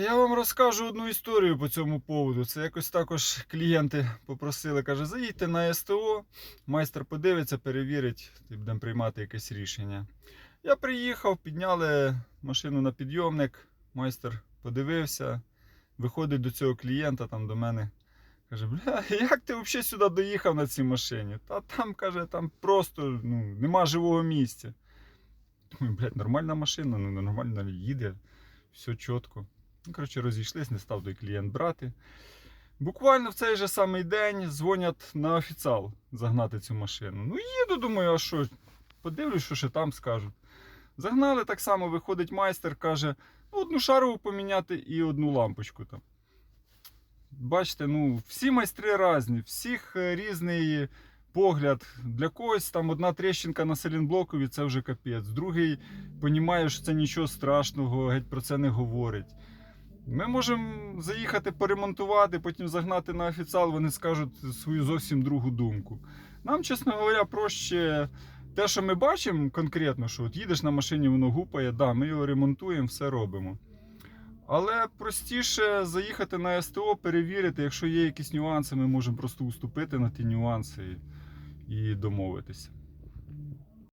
я вам розкажу одну історію по цьому поводу. Це якось також клієнти попросили, каже, заїдьте на СТО, майстер подивиться, перевірить, будемо приймати якесь рішення. Я приїхав, підняли машину на підйомник, майстер подивився, виходить до цього клієнта там до мене. Каже, бля, як ти взагалі сюди доїхав на цій машині? Та там, каже, там просто ну, нема живого місця. Думаю, блядь, нормальна машина, ну нормально їде, все чітко. Ну, коротше, розійшлись, не став той клієнт брати. Буквально в цей же самий день дзвонять на офіціал загнати цю машину. Ну, їду, думаю, а що? Подивлюсь, що ще там скажуть. Загнали так само, виходить майстер, каже, ну, одну шарову поміняти і одну лампочку там. Бачите, ну, всі майстри різні, всіх е, різний погляд. Для когось там одна тріщинка на селінблокові це вже капець. Другий понімає, що це нічого страшного, геть про це не говорить. Ми можемо заїхати поремонтувати, потім загнати на офіціал, вони скажуть свою зовсім другу думку. Нам, чесно говоря, проще те, що ми бачимо конкретно, що от їдеш на машині, воно гупає, да, ми його ремонтуємо, все робимо. Але простіше заїхати на СТО, перевірити, якщо є якісь нюанси, ми можемо просто уступити на ті нюанси і, домовитися.